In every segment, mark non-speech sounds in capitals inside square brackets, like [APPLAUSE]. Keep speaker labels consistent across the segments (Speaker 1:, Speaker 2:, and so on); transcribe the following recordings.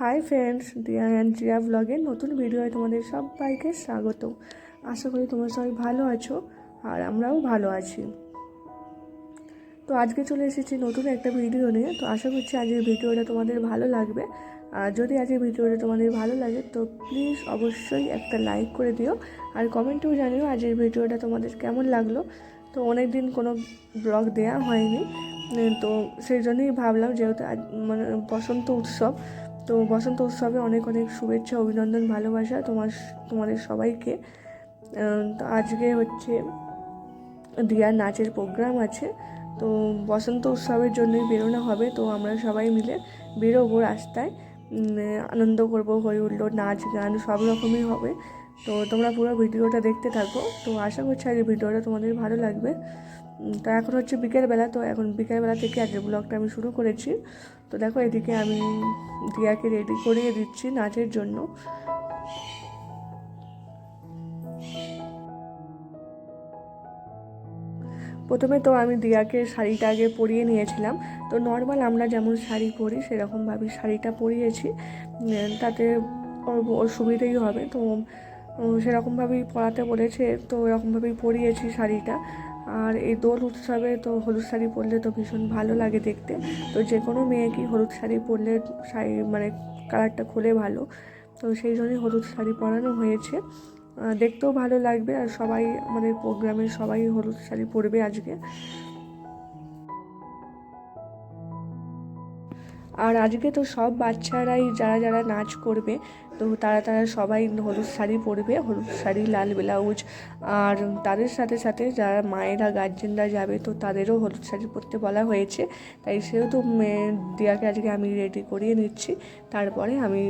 Speaker 1: Hi friends, Diya and Jiya ব্লগের নতুন ভিডিওয় তোমাদের সবাইকে স্বাগত আশা করি তোমরা সবাই ভালো আছো আর আমরাও ভালো আছি। তো আজকে চলে এসেছি নতুন একটা ভিডিও নিয়ে। তো আশা করছি আজকের ভিডিওটা তোমাদের ভালো লাগবে। আর যদি আজকের ভিডিওটা তোমাদের ভালো লাগে, তো প্লিজ অবশ্যই একটা লাইক করে দিও। আর কমেন্টেও জানিও আজকের ভিডিওটা তোমাদের কেমন লাগল। তো অনেক দিন কোনো ব্লগ দেওয়া হয়নি। তো সেই জন্যই ভাবলাম যেহেতু মানে বসন্ত উৎসব তো বসন্ত উৎসবে অনেক অনেক শুভেচ্ছা, অভিনন্দন, ভালোবাসা তোমার, তোমাদের সবাইকে। তো আজকে হচ্ছে দিয়ার নাচের প্রোগ্রাম আছে। তো বসন্ত উৎসবের জন্যই বেরোনো হবে। তো আমরা সবাই মিলে বেরোবো রাস্তায়। আনন্দ করব হই হুল্লোড় নাচ, গান, সব রকমই হবে। তো তোমরা পুরো ভিডিওটা দেখতে থাকো। তো আশা করছি আজ ভিডিওটা তোমাদের ভালো লাগবে। তো এখন হচ্ছে বিকেলবেলা। তো এখন বিকেলবেলা থেকে আজকের ব্লগটা আমি শুরু করেছি। তো দেখো, এদিকে আমি দিয়াকে রেডি করিয়ে দিচ্ছি নাচের জন্য। প্রথমে তো আমি দিয়াকে শাড়িটা আগে পরিয়ে নিয়েছিলাম। তো নর্মাল আমরা যেমন শাড়ি পরি, সেরকমভাবে শাড়িটা পরিয়েছি। তাতে ওর ওর সুবিধেই হবে। তো সেরকমভাবেই পরাতে বলেছে, তো এরকমভাবেই পরিয়েছি শাড়িটা। আর এই দোল উৎসবে তো হলুদ শাড়ি পরলে তো ভীষণ ভালো লাগে দেখতে। তো যে কোনো মেয়েকেই হলুদ শাড়ি পরলে শাড়ি মানে কালারটা খুলে ভালো। তো সেই জন্যই হলুদ শাড়ি পরানো হয়েছে। দেখতেও ভালো লাগবে আর সবাই আমাদের প্রোগ্রামে সবাই হলুদ শাড়ি পরবে আজকে। আর আজকে তো সব বাচ্চারাই যারা যারা নাচ করবে, তো তারা তারা সবাই হলুদ শাড়ি পরবে, হলুদ শাড়ি, লাল ব্লাউজ। আর তাদের সাথে সাথে যারা মায়েরা, গার্জেনরা যাবে, তো তাদেরও হলুদ শাড়ি পরতে বলা হয়েছে। তাই সেহেতু দিয়াকে আজকে আমি রেডি করিয়ে নিচ্ছি। তারপরে আমি,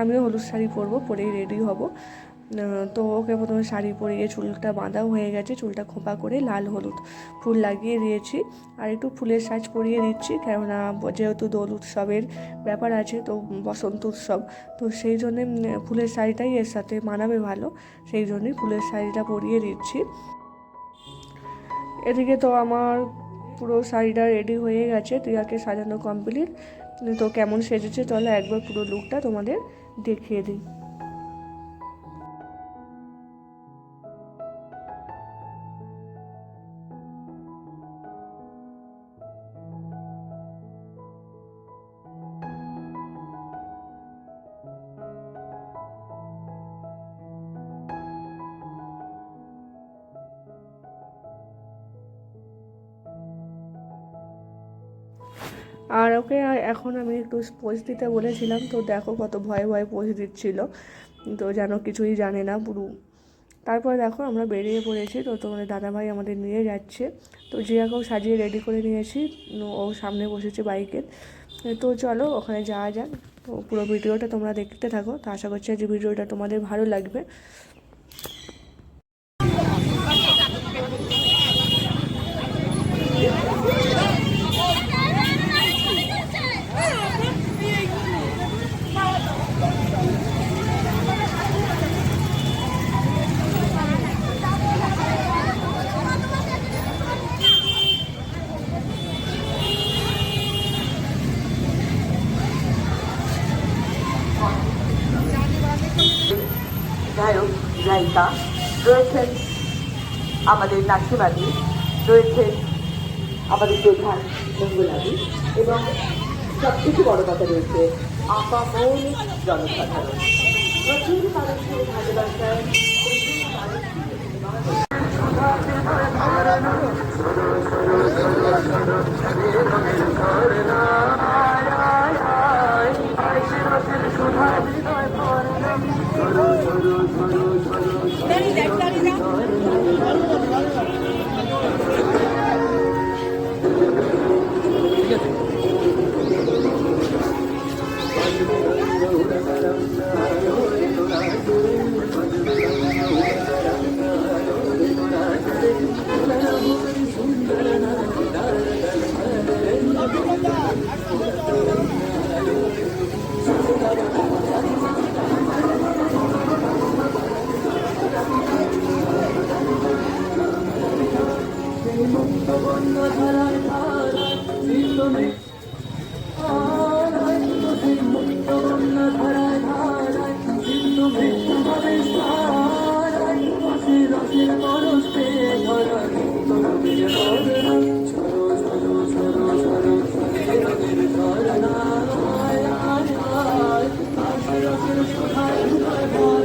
Speaker 1: আমিও হলুদ শাড়ি পরবো, পরেই রেডি হব। তো ওকে প্রথমে শাড়ি পরিয়ে চুলটা বাঁধাও হয়ে গেছে, চুলটা খোপা করে লাল হলুদ ফুল লাগিয়ে দিয়েছি। আর একটু ফুলের সাজ পরিয়ে দিচ্ছি কেননা যেহেতু দোল উৎসবের ব্যাপার আছে, তো বসন্ত উৎসব, তো সেই জন্যে ফুলের শাড়িটাই এর সাথে মানাবে ভালো, সেই জন্যই ফুলের শাড়িটা পরিয়ে দিচ্ছি এদিকে তো আমার পুরো শাড়িটা রেডি হয়ে গেছে, টিয়াকে সাজানো কমপ্লিট তো কেমন সেজেছে, চলো একবার পুরো লুকটা তোমাদের দেখিয়ে দিই। আর ওকে এখন আমি একটু পোজ দিতে বলেছিলাম, তো দেখো কত ভয়ে ভয়ে পোজ দিচ্ছিল, তো যেন কিছুই জানে না পুরো। তারপর দেখো আমরা বেরিয়ে পড়েছি, তো তোমাদের দাদাভাই আমাদের নিয়ে যাচ্ছে। তো জিয়াকেও সাজিয়ে রেডি করে নিয়েছি ও সামনে বসেছে বাইকের তো চলো ওখানে যাওয়া যাক। তো পুরো ভিডিওটা তোমরা দেখতে থাকো, তো আশা করছি যে ভিডিওটা তোমাদের ভালো লাগবে।
Speaker 2: আমাদের নাট্যবাদী রয়েছেন আমাদের প্রধান মঙ্গলাদি এবং সব সবথেকে বড় কথা রয়েছে আপা মৌলিক জনসাধারণ। প্রচুর মানুষের ভালোবাসায় প্রচুর মানুষের Hi, hi, hi.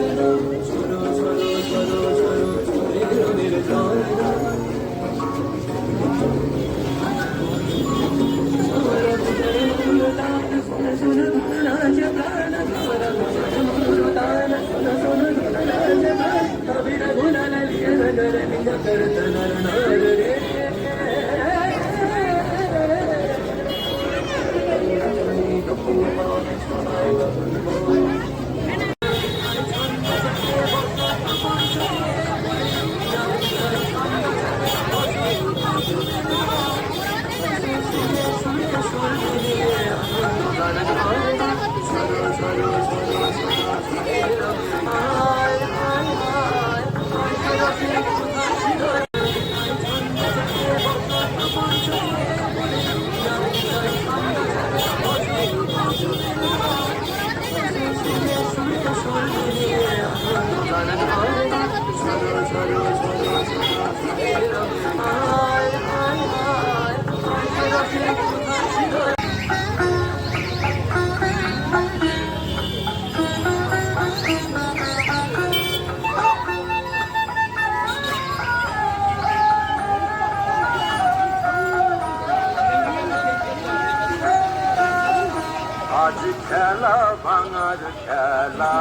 Speaker 3: আজ খেলা ভাঙার খেলা।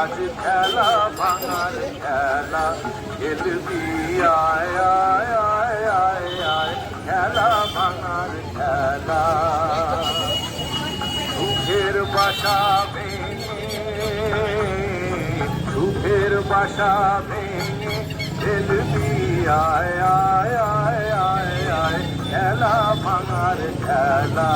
Speaker 3: আজ খেলা ভাঙার খেলা। খেলবি, আয় আয় আয় আয় খেলা ভাঙার খেলা। সুখের বাসা ভেঙে, সুখের বাসা ভেঙে খেলবি আয় আয় আয়। খেলা ভাঙার খেলা।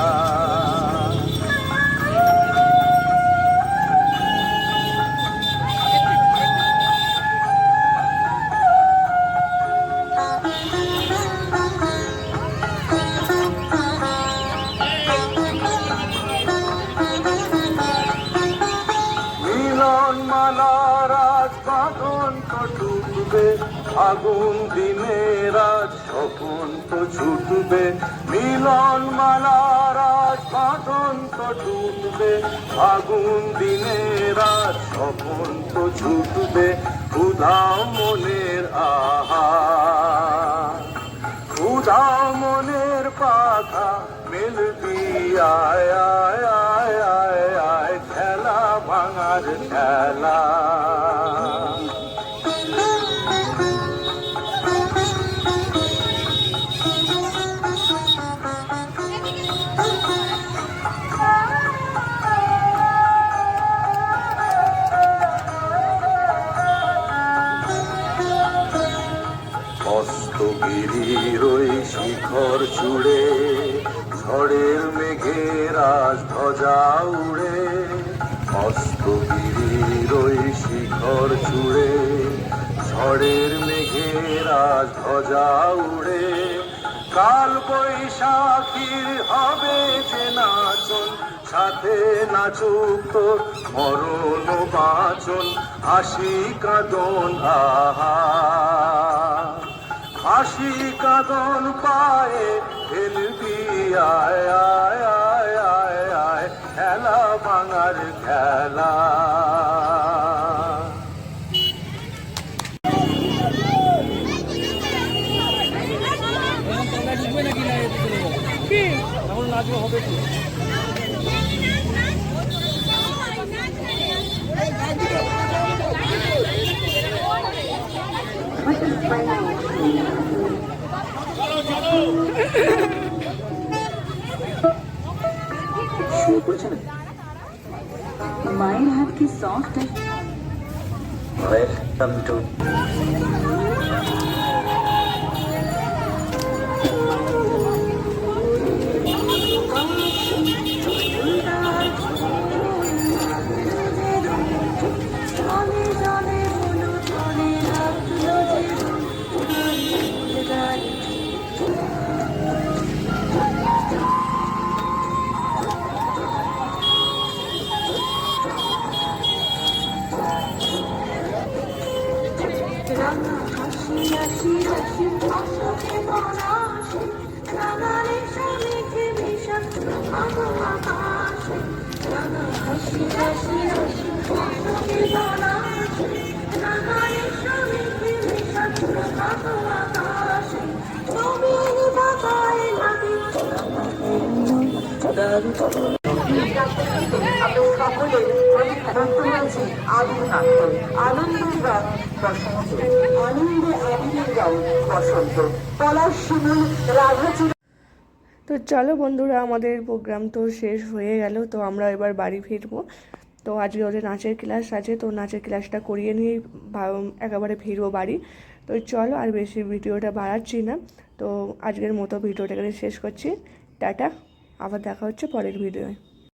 Speaker 3: আগুন দিনের আজ স্বপন তো ছুটবে। মিলন মালার আজ বাঁধন তো টুটবে আগুন আজ স্বপন তো ছুটবে। ক্ষুধা মনের আহা ক্ষুধা মনের পাখা মিলবি। আয় আয় আয় আয়, খেলা ভাঙার খেলা। অস্তগিরির ওই শিখর চূড়ে ঝড়ের মেঘের ধ্বজা উড়ে কাল বৈশাখীর হবে যে নাচন, সাথে নাচুক তোর মরণ বাচন, হাসি কাঁদন, আহা। হাসি কাঁদন পায়ে আয় আয়। খেলা ভাঙার খেলা।
Speaker 4: নাচবে হবে [LAUGHS] কি
Speaker 2: শুরু করেছেন মায়ের হাত কি সফট
Speaker 3: ওয়েলকাম
Speaker 1: তো চলো বন্ধুরা আমাদের প্রোগ্রাম তো শেষ হয়ে গেল তো আমরা এবার বাড়ি ফিরবো। তো আজকে ওদের নাচের ক্লাস আছে, তো নাচের ক্লাসটা করিয়ে নিয়ে একেবারে ফিরবো বাড়ি। তো চলো আর বেশি ভিডিওটা বাড়াচ্ছি না। তো আজকের মতো ভিডিওটা এখানে শেষ করছি। টাটা, আবার দেখা হচ্ছে পরের ভিডিওয়।